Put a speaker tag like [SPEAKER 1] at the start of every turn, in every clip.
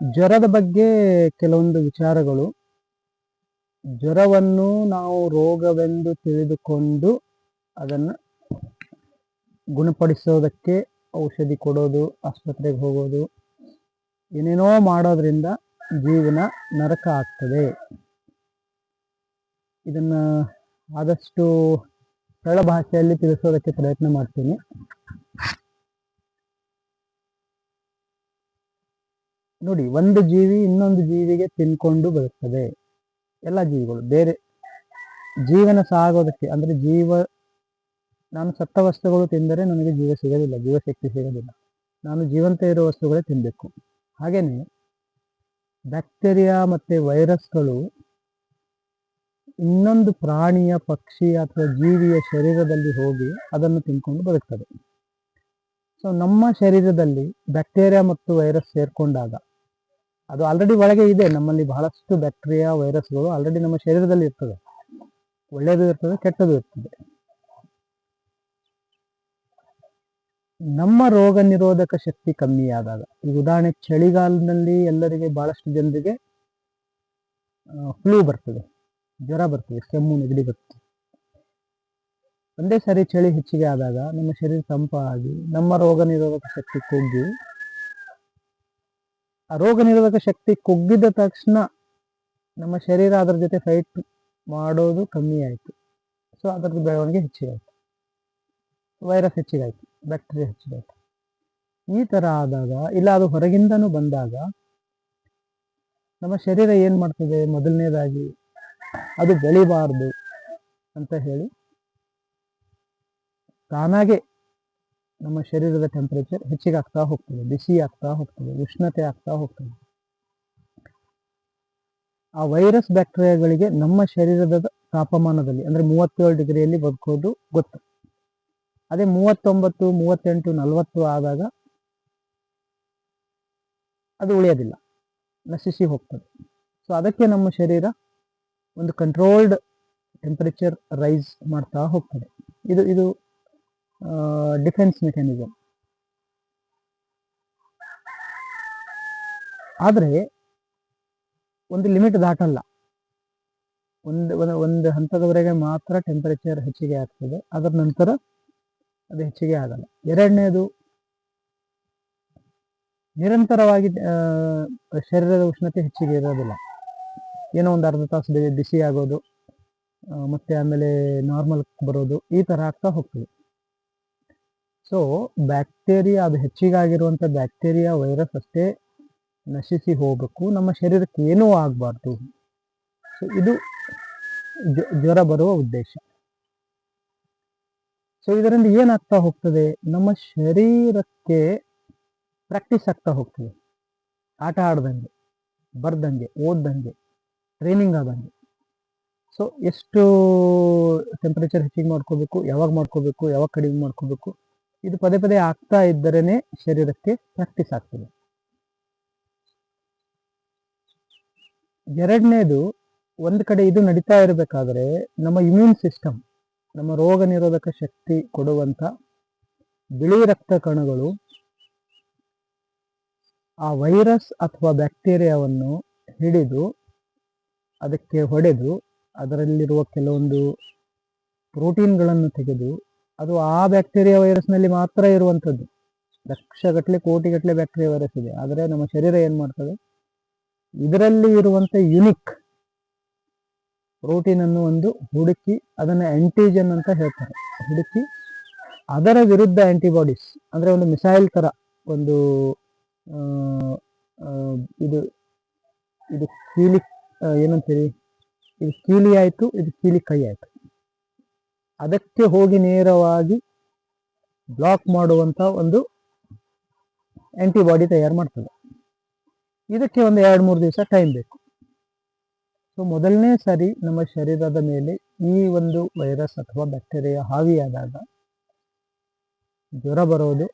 [SPEAKER 1] ಜ್ವರದ ಬಗ್ಗೆ ಕೆಲವೊಂದು ವಿಚಾರಗಳು. ಜ್ವರವನ್ನು ನಾವು ರೋಗವೆಂದು ತಿಳಿದುಕೊಂಡು ಅದನ್ನು ಗುಣಪಡಿಸೋದಕ್ಕೆ ಔಷಧಿ ಕೊಡೋದು, ಆಸ್ಪತ್ರೆಗೆ ಹೋಗೋದು, ಏನೇನೋ ಮಾಡೋದ್ರಿಂದ ಜೀವನ ನರಕ ಆಗ್ತದೆ. ಇದನ್ನು ಆದಷ್ಟು ಸರಳ ಭಾಷೆಯಲ್ಲಿ ತಿಳಿಸೋದಕ್ಕೆ ಪ್ರಯತ್ನ ಮಾಡ್ತೀನಿ. ನೋಡಿ, ಒಂದು ಜೀವಿ ಇನ್ನೊಂದು ಜೀವಿಗೆ ತಿನ್ಕೊಂಡು ಬರುತ್ತದೆ. ಎಲ್ಲ ಜೀವಿಗಳು, ಬೇರೆ ಜೀವನ ಸಾಗೋದಕ್ಕೆ, ಅಂದ್ರೆ ಜೀವ, ನಾನು ಸತ್ತ ವಸ್ತುಗಳು ತಿಂದರೆ ನನಗೆ ಜೀವ ಸಿಗೋದಿಲ್ಲ, ಜೀವಶಕ್ತಿ ಸಿಗೋದಿಲ್ಲ. ನಾನು ಜೀವಂತ ಇರೋ ವಸ್ತುಗಳೇ ತಿನ್ನಬೇಕು ಹಾಗೇನೆ ಬ್ಯಾಕ್ಟೀರಿಯಾ ಮತ್ತೆ ವೈರಸ್ಗಳು ಇನ್ನೊಂದು ಪ್ರಾಣಿಯ ಪಕ್ಷಿ ಅಥವಾ ಜೀವಿಯ ಶರೀರದಲ್ಲಿ ಹೋಗಿ ಅದನ್ನು ತಿನ್ಕೊಂಡು ಬದುಕ್ತದೆ ಸೊ ನಮ್ಮ ಶರೀರದಲ್ಲಿ ಬ್ಯಾಕ್ಟೀರಿಯಾ ಮತ್ತು ವೈರಸ್ ಸೇರ್ಕೊಂಡಾಗ ಅದು ಆಲ್ರೆಡಿ ಒಳಗೆ ಇದೆ. ನಮ್ಮಲ್ಲಿ ಬಹಳಷ್ಟು ಬ್ಯಾಕ್ಟೀರಿಯಾ ವೈರಸ್ಗಳು ಆಲ್ರೆಡಿ ನಮ್ಮ ಶರೀರದಲ್ಲಿ ಇರ್ತದೆ. ಒಳ್ಳೆಯದು ಇರ್ತದೆ, ಕೆಟ್ಟದು ಇರ್ತದೆ. ನಮ್ಮ ರೋಗ ನಿರೋಧಕ ಶಕ್ತಿ ಕಮ್ಮಿ ಆದಾಗ, ಈಗ ಉದಾಹರಣೆ ಚಳಿಗಾಲದಲ್ಲಿ ಎಲ್ಲರಿಗೆ ಬಹಳಷ್ಟು ಜನರಿಗೆ ಫ್ಲೂ ಬರ್ತದೆ. ಜ್ವರ ಬರ್ತದೆ, ಕೆಮ್ಮು, ನೆಗಡಿ ಬರ್ತದೆ. ಒಂದೇ ಸಾರಿ ಚಳಿ ಹೆಚ್ಚಿಗೆ ಆದಾಗ ನಮ್ಮ ಶರೀರ ತಂಪಾಗಿ, ನಮ್ಮ ರೋಗ ನಿರೋಧಕ ಶಕ್ತಿ ಕುಗ್ಗಿ ರೋಗ ನಿರೋಧಕ ಶಕ್ತಿ ಕುಗ್ಗಿದ ತಕ್ಷಣ ನಮ್ಮ ಶರೀರ ಅದರ ಜೊತೆ ಫೈಟ್ ಮಾಡೋದು ಕಮ್ಮಿ ಆಯಿತು. ಸೊ ಅದರದ್ದು ಬೆಳವಣಿಗೆ ಹೆಚ್ಚಿಗೆ ಆಯ್ತು ವೈರಸ್ ಹೆಚ್ಚಿಗೆ ಆಯ್ತು ಬ್ಯಾಕ್ಟೀರಿಯಾ ಹೆಚ್ಚಿಗಾಯಿತು. ಈ ತರ ಆದಾಗ, ಇಲ್ಲ ಅದು ಹೊರಗಿಂದನೂ ಬಂದಾಗ, ನಮ್ಮ ಶರೀರ ಏನು ಮಾಡ್ತದೆ? ಮೊದಲನೇದಾಗಿ ಅದು ಬೆಳಿಬಾರ್ದು ಅಂತ ಹೇಳಿ ತಾನಾಗೆ ನಮ್ಮ ಶರೀರದ ಟೆಂಪರೇಚರ್ ಹೆಚ್ಚಿಗೆ ಆಗ್ತಾ ಹೋಗ್ತದೆ, ಬಿಸಿ ಆಗ್ತಾ ಹೋಗ್ತದೆ, ಉಷ್ಣತೆ ಆಗ್ತಾ ಹೋಗ್ತದೆ. ಆ ವೈರಸ್ ಬ್ಯಾಕ್ಟೀರಿಯಾಗಳಿಗೆ ನಮ್ಮ ಶರೀರದ ತಾಪಮಾನದಲ್ಲಿ ಅಂದ್ರೆ ಮೂವತ್ತೇಳು ಡಿಗ್ರಿಯಲ್ಲಿ ಬದುಕೋದು ಗೊತ್ತು. ಅದೇ ಮೂವತ್ತೊಂಬತ್ತು, ಮೂವತ್ತೆಂಟು, ನಲವತ್ತು ಆದಾಗ ಅದು ಉಳಿಯೋದಿಲ್ಲ, ನಶಿಸಿ ಹೋಗ್ತದೆ. ಸೊ ಅದಕ್ಕೆ ನಮ್ಮ ಶರೀರ ಒಂದು ಕಂಟ್ರೋಲ್ಡ್ ಟೆಂಪರೇಚರ್ ರೈಸ್ ಮಾಡ್ತಾ ಹೋಗ್ತದೆ. ಇದು ಇದು ಡಿಫೆನ್ಸ್ ಮೆಕ್ಯಾನಿಸಮ್ ಆದರೆ, ಒಂದು ಲಿಮಿಟ್ ದಾಟಲ್ಲ. ಒಂದು ಒಂದು ಹಂತದವರೆಗೆ ಮಾತ್ರ ಟೆಂಪರೇಚರ್ ಹೆಚ್ಚಿಗೆ ಆಗ್ತದೆ. ಅದರ ನಂತರ ಅದು ಹೆಚ್ಚಿಗೆ ಆಗಲ್ಲ. ಎರಡನೇದು, ನಿರಂತರವಾಗಿ ಶರೀರದ ಉಷ್ಣತೆ ಹೆಚ್ಚಿಗೆ ಇರೋದಿಲ್ಲ. ಏನೋ ಒಂದು ಅರ್ಧ ತಾಸು ಬಿಸಿ ಆಗೋದು ಮತ್ತೆ ಆಮೇಲೆ ನಾರ್ಮಲ್ ಬರೋದು, ಈ ತರ ಆಗ್ತಾ ಹೋಗ್ತದೆ. ಸೊ ಬ್ಯಾಕ್ಟೀರಿಯಾ ಅದು ಹೆಚ್ಚಿಗಾಗಿರುವಂಥ ಬ್ಯಾಕ್ಟೀರಿಯಾ ವೈರಸ್ ಅಷ್ಟೇ ನಶಿಸಿ ಹೋಗಬೇಕು. ನಮ್ಮ ಶರೀರಕ್ಕೆ ಏನೂ ಆಗಬಾರ್ದು. ಸೊ ಇದು ಜ್ವ- ಜ್ವರ ಬರುವ ಉದ್ದೇಶ. ಸೊ ಇದರಿಂದ ಏನಾಗ್ತಾ ಹೋಗ್ತದೆ? ನಮ್ಮ ಶರೀರಕ್ಕೆ ಪ್ರಾಕ್ಟೀಸ್ ಆಗ್ತಾ ಹೋಗ್ತದೆ. ಆಟ ಆಡ್ದಂಗೆ, ಬರ್ದಂಗೆ, ಓದ್ದಂಗೆ ಟ್ರೈನಿಂಗ್ ಆದಂಗೆ. ಸೊ ಎಷ್ಟು ಟೆಂಪರೇಚರ್ ಹೆಚ್ಚಿಗೆ ಮಾಡ್ಕೋಬೇಕು, ಯಾವಾಗ ಮಾಡ್ಕೋಬೇಕು, ಯಾವಾಗ ಕಡಿಮೆ ಮಾಡ್ಕೋಬೇಕು ಇದು ಪದೇ ಪದೇ ಆಗ್ತಾ ಇದ್ದರೇನೆ ಶರೀರಕ್ಕೆ ಪ್ರಾಕ್ಟೀಸ್ ಆಗ್ತದೆ. ಎರಡನೇದು, ಒಂದು ಕಡೆ ಇದು ನಡೀತಾ ಇರಬೇಕಾದ್ರೆ ನಮ್ಮ ಇಮ್ಯೂನ್ ಸಿಸ್ಟಮ್ ನಮ್ಮ ರೋಗ ನಿರೋಧಕ ಶಕ್ತಿ ಕೊಡುವಂತ ಬಿಳಿ ರಕ್ತ ಕಣಗಳು ಆ ವೈರಸ್ ಅಥವಾ ಬ್ಯಾಕ್ಟೀರಿಯಾವನ್ನು ಹಿಡಿದು ಅದಕ್ಕೆ ಹೊಡೆದು ಅದರಲ್ಲಿರುವ ಕೆಲವೊಂದು ಪ್ರೋಟೀನ್ಗಳನ್ನು ತೆಗೆದು ಅದು ಆ ಬ್ಯಾಕ್ಟೀರಿಯಾ ವೈರಸ್ನಲ್ಲಿ ಮಾತ್ರ ಇರುವಂಥದ್ದು. ಲಕ್ಷಗಟ್ಟಲೆ ಕೋಟಿಗಟ್ಟಲೆ ಬ್ಯಾಕ್ಟೀರಿಯಾ ವೈರಸ್ ಇದೆ. ಆದರೆ ನಮ್ಮ ಶರೀರ ಏನು ಮಾಡ್ತದೆ? ಇದರಲ್ಲಿ ಇರುವಂತ ಯುನಿಕ್ ಪ್ರೋಟೀನ್ ಅನ್ನು ಒಂದು ಹುಡುಕಿ ಅದನ್ನ ಆ್ಯಂಟಿಜನ್ ಅಂತ ಹೇಳ್ತಾರೆ. ಹುಡುಕಿ ಅದರ ವಿರುದ್ಧ ಆಂಟಿಬಾಡೀಸ್ ಅಂದ್ರೆ ಒಂದು ಮಿಸೈಲ್ ತರ ಒಂದು ಇದು ಇದು ಕೀಲಿ ಏನಂತೀರಿ? ಇದು ಕೀಲಿ ಆಯ್ತು, ಇದು ಕೀಲಿ ಕೈ ಆಯ್ತು. ಅದಕ್ಕೆ ಹೋಗಿ ನೇರವಾಗಿ ಬ್ಲಾಕ್ ಮಾಡುವಂಥ ಒಂದು ಆ್ಯಂಟಿಬಾಡಿ ತಯಾರು ಮಾಡ್ತದೆ. ಇದಕ್ಕೆ ಒಂದು ಎರಡು ಮೂರು ದಿವಸ ಟೈಮ್ ಬೇಕು. ಸೊ ಮೊದಲನೇ ಸಾರಿ ನಮ್ಮ ಶರೀರದ ಮೇಲೆ ಈ ಒಂದು ವೈರಸ್ ಅಥವಾ ಬ್ಯಾಕ್ಟೀರಿಯಾ ಹಾವಿಯಾದಾಗ ಜ್ವರ ಬರೋದು.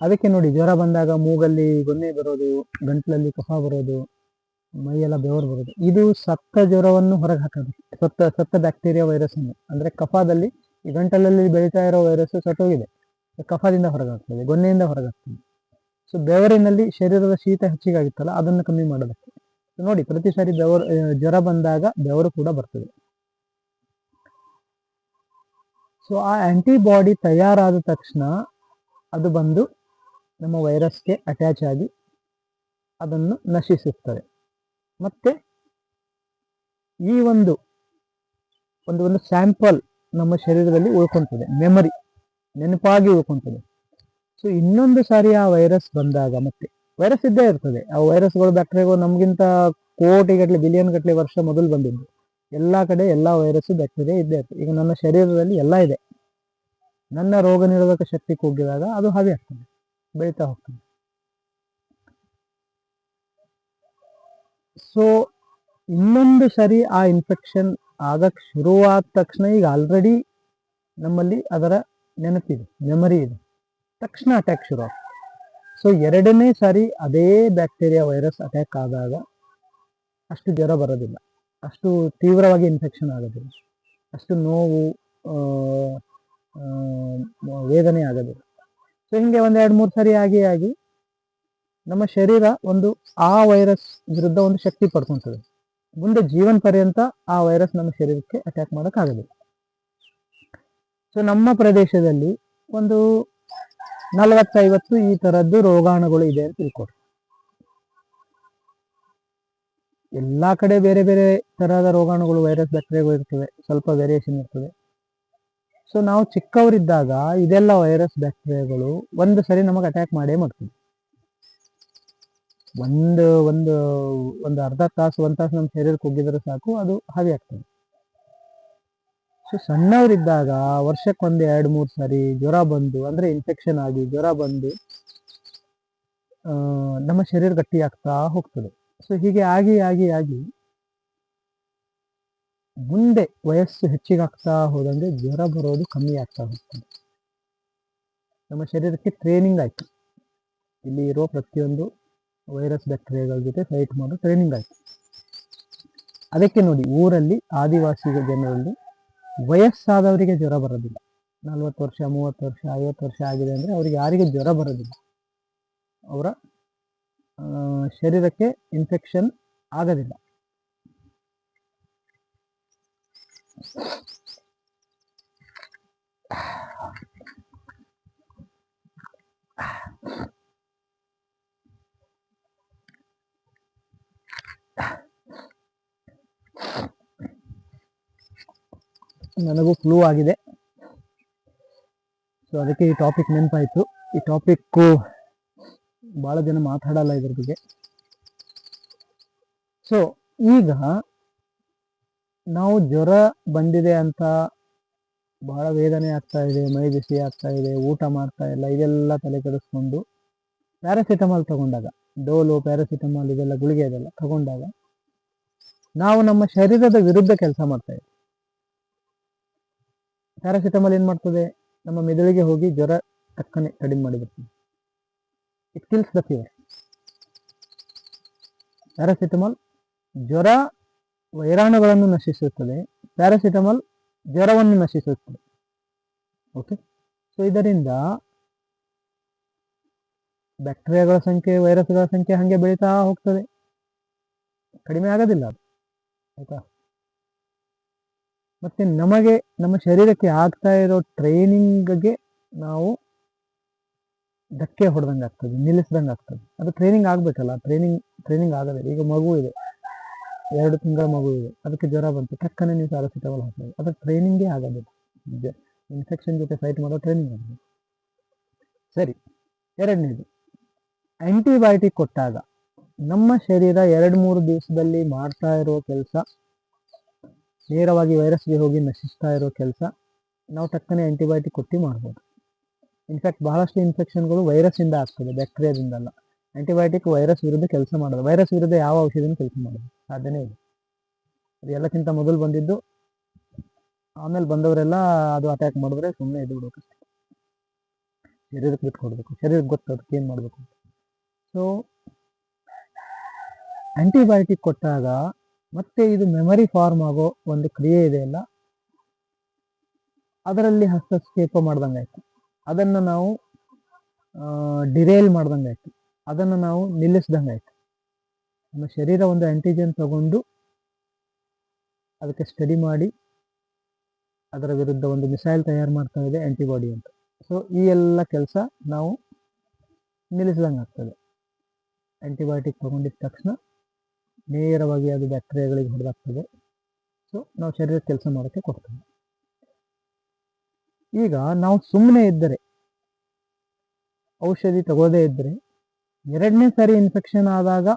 [SPEAKER 1] ಅದಕ್ಕೆ ನೋಡಿ, ಜ್ವರ ಬಂದಾಗ ಮೂಗಲ್ಲಿ ಗೊನ್ನೆ ಬರೋದು, ಗಂಟ್ಲಲ್ಲಿ ಕಫ ಬರೋದು. ಮೈಯೆಲ್ಲ ಬೆವರು ಬರುತ್ತೆ. ಇದು ಸತ್ತ ಜ್ವರವನ್ನು ಹೊರಗೆ ಹಾಕೋದು ಸತ್ತ ಸತ್ತ ಬ್ಯಾಕ್ಟೀರಿಯಾ ವೈರಸ್ ಅನ್ನು ಅಂದ್ರೆ ಕಫದಲ್ಲಿ ಈ ಗಂಟಲಲ್ಲಿ ಬೆಳೀತಾ ಇರೋ ವೈರಸ್ ಸತ್ತೋಗಿದೆ. ಕಫದಿಂದ ಹೊರಗಾಗ್ತದೆ ಗೊನ್ನೆಯಿಂದ ಹೊರಗಾಗ್ತದೆ. ಸೊ ಬೆವರಿನಲ್ಲಿ ಶರೀರದ ಶೀತ ಹೆಚ್ಚಿಗೆ ಆಗುತ್ತಲ್ಲ ಅದನ್ನು ಕಮ್ಮಿ ಮಾಡೋದಕ್ಕೆ. ನೋಡಿ, ಪ್ರತಿ ಸಾರಿ ಬೆವರು ಜ್ವರ ಬಂದಾಗ ಬೆವರು ಕೂಡ ಬರ್ತದೆ. ಸೊ ಆ ಆಂಟಿಬಾಡಿ ತಯಾರಾದ ತಕ್ಷಣ ಅದು ಬಂದು ನಮ್ಮ ವೈರಸ್ಗೆ ಅಟ್ಯಾಚ್ ಆಗಿ ಅದನ್ನು ನಶಿಸುತ್ತದೆ. ಮತ್ತೆ ಈ ಒಂದು ಒಂದು ಒಂದು ಸ್ಯಾಂಪಲ್ ನಮ್ಮ ಶರೀರದಲ್ಲಿ ಉಳ್ಕೊಂತದೆ. ಮೆಮರಿ ನೆನಪಾಗಿ ಉಳ್ಕೊಂತದೆ. ಸೊ ಇನ್ನೊಂದು ಸಾರಿ ಆ ವೈರಸ್ ಬಂದಾಗ ಮತ್ತೆ ವೈರಸ್ ಇದ್ದೇ ಇರ್ತದೆ. ಆ ವೈರಸ್ಗಳು ಬ್ಯಾಕ್ಟೀರಿಯಾಗಳು ನಮಗಿಂತ ಕೋಟಿಗಟ್ಟಲೆ ಬಿಲಿಯನ್ ಗಟ್ಟಲೆ ವರ್ಷ ಮೊದಲು ಬಂದಿದ್ದು. ಎಲ್ಲ ಕಡೆ ಎಲ್ಲ ವೈರಸ್ ಬ್ಯಾಕ್ಟೀರಿಯಾ ಇದ್ದೇ ಇರ್ತದೆ. ಈಗ ನನ್ನ ಶರೀರದಲ್ಲಿ ಎಲ್ಲ ಇದೆ. ನನ್ನ ರೋಗ ನಿರೋಧಕ ಶಕ್ತಿ ಕುಗ್ಗಿದಾಗ ಅದು ಹಾಗೆ ಆಗ್ತದೆ. ಬೆಳೀತಾ ಹೋಗ್ತದೆ. ಸೊ ಇನ್ನೊಂದು ಸರಿ ಆ ಇನ್ಫೆಕ್ಷನ್ ಆಗಕ್ಕೆ ಶುರುವಾದ ತಕ್ಷಣ ಈಗ ಆಲ್ರೆಡಿ ನಮ್ಮಲ್ಲಿ ಅದರ ನೆನಪಿದೆ ಮೆಮರಿ ಇದೆ. ತಕ್ಷಣ ಅಟ್ಯಾಕ್ ಶುರು ಸೊ ಎರಡನೇ ಸಾರಿ ಅದೇ ಬ್ಯಾಕ್ಟೀರಿಯಾ ವೈರಸ್ ಅಟ್ಯಾಕ್ ಆದಾಗ ಅಷ್ಟು ಜ್ವರ ಬರೋದಿಲ್ಲ. ಅಷ್ಟು ತೀವ್ರವಾಗಿ ಇನ್ಫೆಕ್ಷನ್ ಆಗೋದಿಲ್ಲ. ಅಷ್ಟು ನೋವು ವೇದನೆ ಆಗೋದಿಲ್ಲ. ಸೊ ಹಿಂಗೆ ಒಂದೆರಡು ಎರಡು ಮೂರು ಸಾರಿ ಆಗಿ ಆಗಿ ನಮ್ಮ ಶರೀರ ಒಂದು ಆ ವೈರಸ್ ವಿರುದ್ಧ ಒಂದು ಶಕ್ತಿ ಪಡ್ಕೊಂತದೆ. ಮುಂದೆ ಜೀವನ ಪರ್ಯಂತ ಆ ವೈರಸ್ ನಮ್ಮ ಶರೀರಕ್ಕೆ ಅಟ್ಯಾಕ್ ಮಾಡಕ್ ಆಗೋದಿಲ್ಲ ಸೊ ನಮ್ಮ ಪ್ರದೇಶದಲ್ಲಿ ಒಂದು ನಲವತ್ತೈವತ್ತು ಈ ತರದ್ದು ರೋಗಾಣುಗಳು ಇದೆ ಅಂತ ತಿಳ್ಕೊಡ್ರಿ ಎಲ್ಲಾ ಕಡೆ ಬೇರೆ ಬೇರೆ ತರಹದ ರೋಗಾಣುಗಳು, ವೈರಸ್ ಬ್ಯಾಕ್ಟೀರಿಯಾಗಳು ಇರ್ತವೆ, ಸ್ವಲ್ಪ ವೇರಿಯೇಷನ್ ಇರ್ತದೆ ಸೊ ನಾವು ಚಿಕ್ಕವರಿದ್ದಾಗ ಇದೆಲ್ಲ ವೈರಸ್ ಬ್ಯಾಕ್ಟೀರಿಯಾಗಳು ಒಂದು ಸರಿ ನಮಗೆ ಅಟ್ಯಾಕ್ ಮಾಡೇ ಮಾಡ್ತದೆ ಒಂದು ಒಂದು ಒಂದು ಅರ್ಧ ತಾಸು, ಒಂದ್ ತಾಸು ನಮ್ಮ ಶರೀರಕ್ಕೆ ಹೋಗಿದ್ರೆ ಸಾಕು, ಅದು ಹಾವಿ ಆಗ್ತದೆ. ಸೊ ಸಣ್ಣವರಿದ್ದಾಗ ವರ್ಷಕ್ಕೆ ಎರಡ್ ಎರಡು ಮೂರು ಸಾರಿ ಜ್ವರ ಬಂದು, ಅಂದ್ರೆ ಇನ್ಫೆಕ್ಷನ್ ಆಗಿ ಜ್ವರ ಬಂದು ನಮ್ಮ ಶರೀರ ಗಟ್ಟಿ ಆಗ್ತಾ ಹೋಗ್ತದೆ. ಸೊ ಹೀಗೆ ಆಗಿ ಆಗಿ ಆಗಿ ಮುಂದೆ ವಯಸ್ಸು ಹೆಚ್ಚಿಗಾಗ್ತಾ ಹೋದಂಗೆ ಜ್ವರ ಬರೋದು ಕಮ್ಮಿ ಆಗ್ತಾ ಹೋಗ್ತದೆ. ನಮ್ಮ ಶರೀರಕ್ಕೆ ಟ್ರೈನಿಂಗ್ ಆಯ್ತು. ಇಲ್ಲಿ ಇರೋ ಪ್ರತಿಯೊಂದು ವೈರಸ್ ಬ್ಯಾಕ್ಟೀರಿಯಾಗಳ ಜೊತೆ ಫೈಟ್ ಮಾಡೋ ಟ್ರೈನಿಂಗ್ ಆಯಿತು. ಅದಕ್ಕೆ ನೋಡಿ, ಊರಲ್ಲಿ ಆದಿವಾಸಿ ಜನರಲ್ಲಿ ವಯಸ್ಸಾದವರಿಗೆ ಜ್ವರ ಬರೋದಿಲ್ಲ. ನಲ್ವತ್ತು ವರ್ಷ, ಮೂವತ್ತು ವರ್ಷ, ಐವತ್ತು ವರ್ಷ ಆಗಿದೆ ಅಂದ್ರೆ ಅವರಿಗೆ ಯಾರಿಗೆ ಜ್ವರ ಬರೋದಿಲ್ಲ. ಅವರ ಶರೀರಕ್ಕೆ ಇನ್ಫೆಕ್ಷನ್ ಆಗೋದಿಲ್ಲ. ನನಗೂ ಫ್ಲೂ ಆಗಿದೆ. ಸೊ ಅದಕ್ಕೆ ಈ ಟಾಪಿಕ್ ನೆನಪಾಯಿತು. ಈ ಟಾಪಿಕ್ಕು ಬಹಳ ಜನ ಮಾತಾಡಲ್ಲ ಇದ್ರ ಬಗ್ಗೆ. ಸೊ ಈಗ ನಾವು ಜ್ವರ ಬಂದಿದೆ ಅಂತ ಬಹಳ ವೇದನೆ ಆಗ್ತಾ ಇದೆ, ಮೈ ಬಿಸಿ ಆಗ್ತಾ ಇದೆ, ಊಟ ಮಾಡ್ತಾ ಇಲ್ಲ, ಇದೆಲ್ಲ ತಲೆ ಕೆಡಿಸ್ಕೊಂಡು ಪ್ಯಾರಾಸಿಟಮಾಲ್ ತಗೊಂಡಾಗ ಡೋಲು ಪ್ಯಾರಾಸಿಟಮಾಲ್ ಇದೆಲ್ಲ ಗುಳಿಗೆ ಇದೆಲ್ಲ ತಗೊಂಡಾಗ ನಾವು ನಮ್ಮ ಶರೀರದ ವಿರುದ್ಧ ಕೆಲಸ ಮಾಡ್ತಾ ಇದ್ದೀವಿ. ಪ್ಯಾರಾಸಿಟಮಾಲ್ ಏನ್ ಮಾಡ್ತದೆ? ನಮ್ಮ ಮೆದುಳಿಗೆ ಹೋಗಿ ಜ್ವರ ಟಕ್ಕನೆ ಕಡಿಮೆ ಮಾಡಿಬಿಡ್ತದೆ. It kills the fever paracetamol ಜ್ವರ ವೈರಾಣುಗಳನ್ನು ನಶಿಸುತ್ತದೆ. ಪ್ಯಾರಾಸಿಟಮಾಲ್ ಜ್ವರವನ್ನು ನಶಿಸುತ್ತದೆ. ಓಕೆ ಸೊ ಇದರಿಂದ ಬ್ಯಾಕ್ಟೀರಿಯಾಗಳ ಸಂಖ್ಯೆ ವೈರಸ್ಗಳ ಸಂಖ್ಯೆ ಹಾಗೆ ಬೆಳೀತಾ ಹೋಗ್ತದೆ. ಕಡಿಮೆ ಆಗೋದಿಲ್ಲ ಅದು. ಆಯ್ತಾ? ಮತ್ತೆ ನಮಗೆ, ನಮ್ಮ ಶರೀರಕ್ಕೆ ಆಗ್ತಾ ಇರೋ ಟ್ರೈನಿಂಗ್ಗೆ ನಾವು ಧಕ್ಕೆ ಹೊಡೆದಂಗೆ ಆಗ್ತದೆ, ನಿಲ್ಲಿಸ್ದಂಗೆ ಆಗ್ತದೆ. ಅದು ಟ್ರೈನಿಂಗ್ ಆಗಬೇಕಲ್ಲ ಟ್ರೈನಿಂಗ್ ಟ್ರೈನಿಂಗ್ ಆಗೋದಿಲ್ಲ ಈಗ ಮಗು ಇದೆ, ಎರಡು ತಿಂಗಳ ಮಗು ಇದೆ, ಅದಕ್ಕೆ ಜ್ವರ ಬಂತು ಟಕ್ಕನೆ ನೀವು ಪ್ಯಾರಾಸಿಟಮಾಲ್ ಹಾಕೋದು ಅದು ಟ್ರೈನಿಂಗೇ ಆಗೋದಿಲ್ಲ ಇನ್ಫೆಕ್ಷನ್ ಜೊತೆ ಫೈಟ್ ಮಾಡೋ ಟ್ರೈನಿಂಗ್ ಆಗಬೇಕು. ಸರಿ, ಎರಡನೇದು ಆ್ಯಂಟಿಬಯೋಟಿಕ್ ಕೊಟ್ಟಾಗ ನಮ್ಮ ಶರೀರ ಎರಡು ಮೂರು ದಿವಸದಲ್ಲಿ ಮಾಡ್ತಾ ಇರೋ ಕೆಲಸ, ನೇರವಾಗಿ ವೈರಸ್ಗೆ ಹೋಗಿ ನಶಿಸ್ತಾ ಇರೋ ಕೆಲಸ, ನಾವು ಟಕ್ಕನೆ ಆ್ಯಂಟಿಬಯೋಟಿಕ್ ಕೊಟ್ಟು ಮಾಡ್ಬೋದು. ಇನ್ಫ್ಯಾಕ್ಟ್ ಬಹಳಷ್ಟು ಇನ್ಫೆಕ್ಷನ್ಗಳು ವೈರಸ್ ಇಂದ ಆಗ್ತದೆ ಬ್ಯಾಕ್ಟೀರಿಯಾದಿಂದಲ್ಲ ಆ್ಯಂಟಿಬಯೋಟಿಕ್ ವೈರಸ್ ವಿರುದ್ಧ ಕೆಲಸ ಮಾಡೋದು, ವೈರಸ್ ವಿರುದ್ಧ ಯಾವ ಔಷಧಿನೂ ಕೆಲಸ ಮಾಡೋದು ಸಾಧ್ಯನೇ ಇದೆ ಅದು ಎಲ್ಲಕ್ಕಿಂತ ಮೊದಲು ಬಂದಿದ್ದು, ಆಮೇಲೆ ಬಂದವರೆಲ್ಲ ಅದು ಅಟ್ಯಾಕ್ ಮಾಡಿದ್ರೆ ಸುಮ್ಮನೆ ಇದು ಬಿಡಬೇಕು ಶರೀರಕ್ಕೆ ಬಿಟ್ಟು ಕೊಡಬೇಕು ಶರೀರಕ್ಕೆ ಗೊತ್ತು ಅದಕ್ಕೆ ಏನು ಮಾಡಬೇಕು ಸೊ ಆಂಟಿಬಯೋಟಿಕ್ ಕೊಟ್ಟಾಗ ಮತ್ತೆ ಇದು ಮೆಮರಿ ಫಾರ್ಮ್ ಆಗೋ ಒಂದು ಕ್ರಿಯೆ ಇದೆ ಅಲ್ಲ? ಅದರಲ್ಲಿ ಹಸ್ತಕ್ಷೇಪ ಆಯಿತು. ಅದನ್ನು ನಾವು ಡಿರೇಲ್ ಮಾಡ್ದಂಗೆ ಆಯ್ತು. ಅದನ್ನು ನಾವು ನಿಲ್ಲಿಸ್ದಂಗೆ ಆಯ್ತು. ನಮ್ಮ ಶರೀರ ಒಂದು ಆ್ಯಂಟಿಜನ್ ತಗೊಂಡು ಅದಕ್ಕೆ ಸ್ಟಡಿ ಮಾಡಿ, ಅದರ ವಿರುದ್ಧ ಒಂದು ಮಿಸೈಲ್ ತಯಾರು ಮಾಡ್ತಾ ಇದೆ ಆಂಟಿಬಾಡಿ ಅಂತ. ಸೊ ಈ ಎಲ್ಲ ಕೆಲಸ ನಾವು ನಿಲ್ಲಿಸ್ದಂಗೆ ಆಗ್ತದೆ. ಆ್ಯಂಟಿಬಯೋಟಿಕ್ ತಗೊಂಡಿದ್ದ ತಕ್ಷಣ ನೇರವಾಗಿ ಅದು ಬ್ಯಾಕ್ಟೀರಿಯಾಗಳಿಗೆ ಹೊಡೆದಾಗ್ತದೆ. ಸೊ ನಾವು ಶರೀರ ಕೆಲಸ ಮಾಡೋಕ್ಕೆ ಕೊಡ್ತೇವೆ. ಈಗ ನಾವು ಸುಮ್ಮನೆ ಇದ್ದರೆ, ಔಷಧಿ ತಗೋದೇ ಇದ್ದರೆ, ಎರಡನೇ ಸಾರಿ ಇನ್ಫೆಕ್ಷನ್ ಆದಾಗ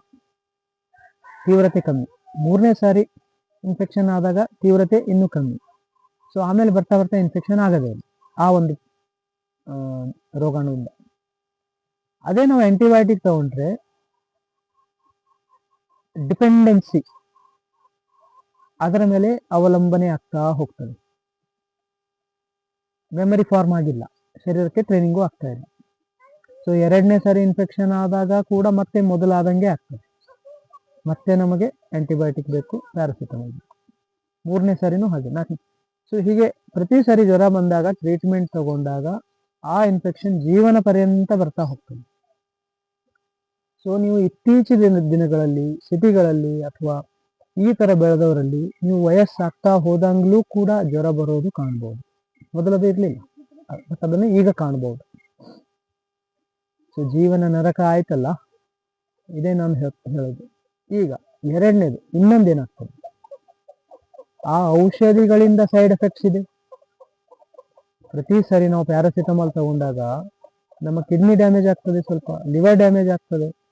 [SPEAKER 1] ತೀವ್ರತೆ ಕಮ್ಮಿ. ಮೂರನೇ ಸಾರಿ ಇನ್ಫೆಕ್ಷನ್ ಆದಾಗ ತೀವ್ರತೆ ಇನ್ನೂ ಕಮ್ಮಿ. ಸೊ ಆಮೇಲೆ ಬರ್ತಾ ಬರ್ತಾ ಇನ್ಫೆಕ್ಷನ್ ಆಗೋದೇ ಆ ಒಂದು ರೋಗಾಣುವಿಂದ. ಅದೇ ನಾವು ಆ್ಯಂಟಿಬಯೋಟಿಕ್ ತಗೊಂಡ್ರೆ ಡಿಪೆಂಡೆನ್ಸಿ ಅದರ ಮೇಲೆ ಅವಲಂಬನೆ ಆಗ್ತಾ ಹೋಗ್ತದೆ. ಮೆಮರಿ ಫಾರ್ಮ್ ಆಗಿಲ್ಲ. ಶರೀರಕ್ಕೆ ಟ್ರೈನಿಂಗು ಆಗ್ತಾ ಇಲ್ಲ. ಸೊ ಎರಡನೇ ಸಾರಿ ಇನ್ಫೆಕ್ಷನ್ ಆದಾಗ ಕೂಡ ಮತ್ತೆ ಮೊದಲಾದಂಗೆ ಆಗ್ತದೆ. ಮತ್ತೆ ನಮಗೆ ಆಂಟಿಬಯೋಟಿಕ್ ಬೇಕು ಪ್ಯಾರಾಸಿಟಮಾಲ್ ಬೇಕು. ಮೂರನೇ ಸಾರಿನೂ ಹಾಗೆ. ನಾಲ್ಕು ಸೊ ಹೀಗೆ ಪ್ರತಿ ಸಾರಿ ಜ್ವರ ಬಂದಾಗ ಟ್ರೀಟ್ಮೆಂಟ್ ತಗೊಂಡಾಗ ಆ ಇನ್ಫೆಕ್ಷನ್ ಜೀವನ ಪರ್ಯಂತ ಬರ್ತಾ ಹೋಗ್ತದೆ. ಸೊ ನೀವು ಇತ್ತೀಚಿನ ದಿನಗಳಲ್ಲಿ, ಸಿಟಿಗಳಲ್ಲಿ ಅಥವಾ ಈ ತರ ಬೆಳೆದವರಲ್ಲಿ ನೀವು ವಯಸ್ಸಾಗ್ತಾ ಹೋದಂಗ್ಲೂ ಕೂಡ ಜ್ವರ ಬರೋದು ಕಾಣ್ಬೋದು. ಮೊದಲದು ಇರಲಿಲ್ಲ. ಬಟ್ ಈಗ ಕಾಣ್ಬೋದು. ಸೊ ಜೀವನ ನರಕ ಆಯ್ತಲ್ಲ? ಇದೇ ನಾನು ಹೇಳ್- ಹೇಳೋದು. ಈಗ ಎರಡನೇದು ಇನ್ನೊಂದೇನಾಗ್ತದೆ ಆ ಔಷಧಿಗಳಿಂದ ಸೈಡ್ ಎಫೆಕ್ಟ್ಸ್ ಇದೆ. ಪ್ರತಿ ಸಾರಿ ನಾವು ಪ್ಯಾರಾಸಿಟಮಾಲ್ ತಗೊಂಡಾಗ ನಮ್ಮ ಕಿಡ್ನಿ ಡ್ಯಾಮೇಜ್ ಆಗ್ತದೆ ಸ್ವಲ್ಪ, ಲಿವರ್ ಡ್ಯಾಮೇಜ್ ಆಗ್ತದೆ.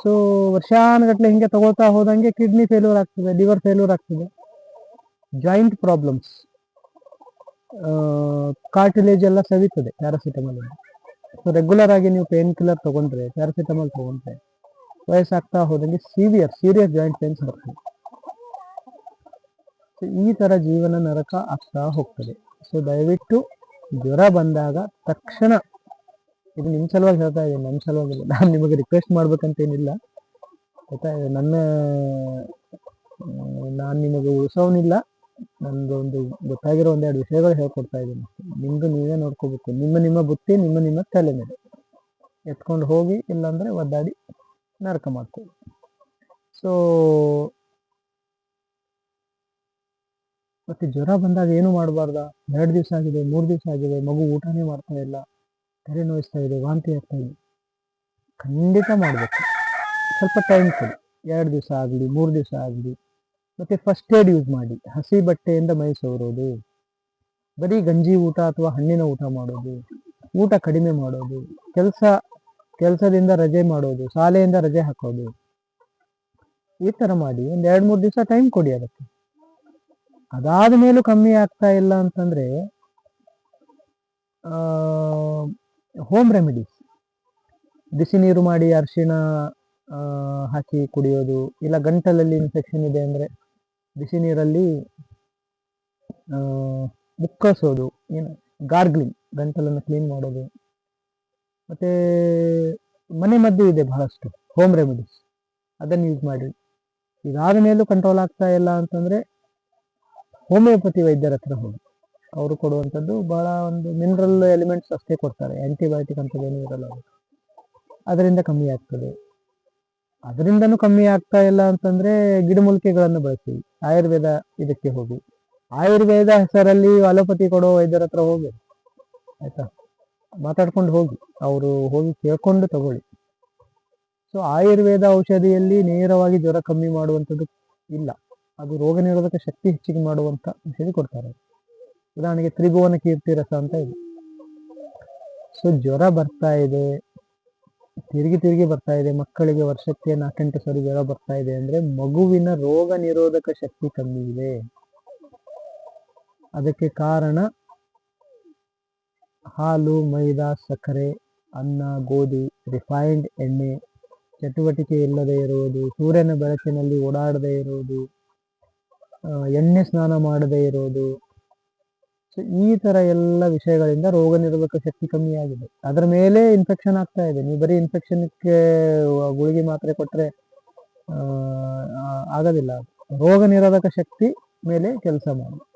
[SPEAKER 1] ಸೊ ವರ್ಷಾನುಗಟ್ಲೆ ಹಿಂಗೆ ತಗೋತಾ ಹೋದಂಗೆ ಕಿಡ್ನಿ ಫೇಲ್ಯೂರ್ ಆಗ್ತದೆ ಲಿವರ್ ಫೇಲ್ಯೂರ್ ಆಗ್ತದೆ. ಜಾಯಿಂಟ್ ಪ್ರಾಬ್ಲಮ್ಸ್ ಕಾರ್ಟಿಲೇಜ್ ಎಲ್ಲ ಸವಿತದೆ ಪ್ಯಾರಾಸಿಟಮಾಲ್ ಸೊ ರೆಗ್ಯುಲರ್ ಆಗಿ ನೀವು ಪೇನ್ ಕಿಲ್ಲರ್ ತಗೊಂಡ್ರೆ ಪ್ಯಾರಾಸಿಟಮಾಲ್ ತಗೊಂಡ್ರೆ, ವಯಸ್ಸಾಗ್ತಾ ಹೋದಂಗೆ ಸಿವಿಯರ್ ಸೀರಿಯಸ್ ಜಾಯಿಂಟ್ ಪೇನ್ಸ್ ಬರ್ತದೆ. ಸೊ ಈ ತರ ಜೀವನ ನರಕ ಆಗ್ತಾ ಹೋಗ್ತದೆ. ಸೊ ದಯವಿಟ್ಟು ಜ್ವರ ಬಂದಾಗ ತಕ್ಷಣ ಇದು ನಿಮ್ ಸಲುವಾಗಿ ಹೇಳ್ತಾ ಇದ್ದೀನಿ ನನ್ನ ಸಲುವಾಗಿ ನಾನು ನಿಮಗೆ ರಿಕ್ವೆಸ್ಟ್ ಮಾಡ್ಬೇಕಂತೇನಿಲ್ಲ ಆಯ್ತಾ? ನನ್ನ ನಾನು ನಿಮಗೆ ಉಳಿಸೋನಿಲ್ಲ. ನಂದು ಒಂದು ಗೊತ್ತಾಗಿರೋ ಒಂದೆರಡು ವಿಷಯಗಳು ಹೇಳ್ಕೊಡ್ತಾ ಇದ್ದೀನಿ. ನಿಮ್ದು ನೀವೇ ನೋಡ್ಕೋಬೇಕು. ನಿಮ್ಮ ನಿಮ್ಮ ಬುತ್ತಿ, ನಿಮ್ಮ ನಿಮ್ಮ ತಲೆ ಮೇಲೆ. ಎತ್ಕೊಂಡು ಹೋಗಿ, ಇಲ್ಲಾಂದ್ರೆ ಒದ್ದಾಡಿ ನರಕ ಮಾಡ್ಕೊಳ್ಳಿ ಸೊ ಮತ್ತೆ ಜ್ವರ ಬಂದಾಗ ಏನು ಮಾಡಬಾರ್ದ? ಎರಡು ದಿವಸ ಆಗಿದೆ, ಮೂರು ದಿವಸ ಆಗಿದೆ, ಮಗು ಊಟನೇ ಮಾಡ್ತಾ ಇಲ್ಲ. ತಲೆ ನೋಯಿಸ್ತಾ ಇದೆ ವಾಂತಿ ಆಗ್ತಾ ಇದೆ ಖಂಡಿತ ಮಾಡಬೇಕು. ಸ್ವಲ್ಪ ಟೈಮ್ ಕೊಡಿ. ಎರಡು ದಿವಸ ಆಗಲಿ, ಮೂರು ದಿವಸ ಆಗಲಿ. ಮತ್ತು ಫಸ್ಟ್ ಏಡ್ ಯೂಸ್ ಮಾಡಿ. ಹಸಿ ಬಟ್ಟೆಯಿಂದ ಮೈ ಸೋರೋದು ಬರೀ ಗಂಜಿ ಊಟ ಅಥವಾ ಹಣ್ಣಿನ ಊಟ ಮಾಡೋದು. ಊಟ ಕಡಿಮೆ ಮಾಡೋದು. ಕೆಲಸ, ಕೆಲಸದಿಂದ ರಜೆ ಮಾಡೋದು. ಶಾಲೆಯಿಂದ ರಜೆ ಹಾಕೋದು. ಈ ಥರ ಮಾಡಿ ಒಂದು ಎರಡು, ಮೂರು ದಿವಸ ಟೈಮ್ ಕೊಡಿ ಅದಕ್ಕೆ. ಅದಾದ ಮೇಲೂ ಕಮ್ಮಿ ಆಗ್ತಾ ಇಲ್ಲ ಅಂತಂದ್ರೆ ಹೋಮ್ ರೆಮಿಡೀಸ್ ಬಿಸಿ ನೀರು ಮಾಡಿ ಅರಿಶಿಣ ಹಾಕಿ ಕುಡಿಯೋದು, ಇಲ್ಲ ಗಂಟಲಲ್ಲಿ ಇನ್ಫೆಕ್ಷನ್ ಇದೆ ಅಂದರೆ ಬಿಸಿ ನೀರಲ್ಲಿ ಮುಕ್ಕಸೋದು ಏನು, ಗಾರ್ಗ್ಲಿಂಗ್, ಗಂಟಲನ್ನು ಕ್ಲೀನ್ ಮಾಡೋದು. ಮತ್ತು ಮನೆ ಮದ್ದು ಇದೆ ಬಹಳಷ್ಟು ಹೋಮ್ ರೆಮಿಡೀಸ್ ಅದನ್ನು ಯೂಸ್ ಮಾಡಿ. ಇದಾದ ಮೇಲೂ ಕಂಟ್ರೋಲ್ ಆಗ್ತಾ ಇಲ್ಲ ಅಂತಂದರೆ ಹೋಮಿಯೋಪತಿ ವೈದ್ಯರ ಹತ್ರ ಹೋಗಿ. ಅವರು ಕೊಡುವಂಥದ್ದು ಬಹಳ ಒಂದು ಮಿನರಲ್ ಎಲಿಮೆಂಟ್ಸ್ ಅಷ್ಟೇ ಕೊಡ್ತಾರೆ. ಆ್ಯಂಟಿಬಯೋಟಿಕ್ ಅಂಥದ್ದೇನು ಇರಲ್ಲ ಅವರು. ಅದರಿಂದ ಕಮ್ಮಿ ಆಗ್ತದೆ. ಅದರಿಂದನೂ ಕಮ್ಮಿ ಆಗ್ತಾ ಇಲ್ಲ ಅಂತಂದ್ರೆ ಗಿಡಮೂಲಿಕೆಗಳನ್ನು ಬಳಸಿ. ಆಯುರ್ವೇದ ಇದಕ್ಕೆ ಹೋಗಿ. ಆಯುರ್ವೇದ ಹೆಸರಲ್ಲಿ ಅಲೋಪತಿ ಕೊಡೋ ವೈದ್ಯರ ಹತ್ರ ಹೋಗಿ. ಆಯ್ತಾ? ಮಾತಾಡ್ಕೊಂಡು ಹೋಗಿ. ಅವರು ಹೋಗಿ ಕೇಳ್ಕೊಂಡು ತಗೊಳ್ಳಿ. ಸೊ ಆಯುರ್ವೇದ ಔಷಧಿಯಲ್ಲಿ ನೇರವಾಗಿ ಜ್ವರ ಕಮ್ಮಿ ಮಾಡುವಂಥದ್ದು ಇಲ್ಲ. ಅದು ರೋಗ ನಿರೋಧಕ ಶಕ್ತಿ ಹೆಚ್ಚಿಗೆ ಮಾಡುವಂತ ಔಷಧಿ ಕೊಡ್ತಾರೆ. ಉದಾಹರಣೆಗೆ ತ್ರಿಭುವನ ಕೀರ್ತಿ ರಸ ಅಂತ ಇದೆ. ಸೊ ಜ್ವರ ಬರ್ತಾ ಇದೆ. ತಿರುಗಿ ತಿರುಗಿ ಬರ್ತಾ ಇದೆ. ಮಕ್ಕಳಿಗೆ ವರ್ಷಕ್ಕೆ ನಾಲ್ಕೆಂಟು ಸರಿ ಜ್ವರ ಬರ್ತಾ ಇದೆ ಅಂದ್ರೆ ಮಗುವಿನ ರೋಗ ನಿರೋಧಕ ಶಕ್ತಿ ಕಮ್ಮಿ ಇದೆ. ಅದಕ್ಕೆ ಕಾರಣ ಹಾಲು, ಮೈದಾ, ಸಕ್ಕರೆ, ಅನ್ನ, ಗೋಧಿ, ರಿಫೈನ್ಡ್ ಎಣ್ಣೆ, ಚಟುವಟಿಕೆ ಇಲ್ಲದೆ ಇರುವುದು, ಸೂರ್ಯನ ಬೆಳಕಿನಲ್ಲಿ ಓಡಾಡದೇ ಇರುವುದು ಎಣ್ಣೆ ಸ್ನಾನ ಮಾಡದೇ ಇರೋದು ಈ ತರ ಎಲ್ಲ ವಿಷಯಗಳಿಂದ ರೋಗ ನಿರೋಧಕ ಶಕ್ತಿ ಕಮ್ಮಿ ಆಗಿದೆ. ಅದರ ಮೇಲೆ ಇನ್ಫೆಕ್ಷನ್ ಆಗ್ತಾ ಇದೆ. ನೀವು ಬರೀ ಇನ್ಫೆಕ್ಷನ್ಗೆ ಗುಳಿಗೆ ಮಾತ್ರೆ ಆ, ಆಗೋದಿಲ್ಲ. ರೋಗ ನಿರೋಧಕ ಶಕ್ತಿ ಮೇಲೆ ಕೆಲಸ ಮಾಡಿ.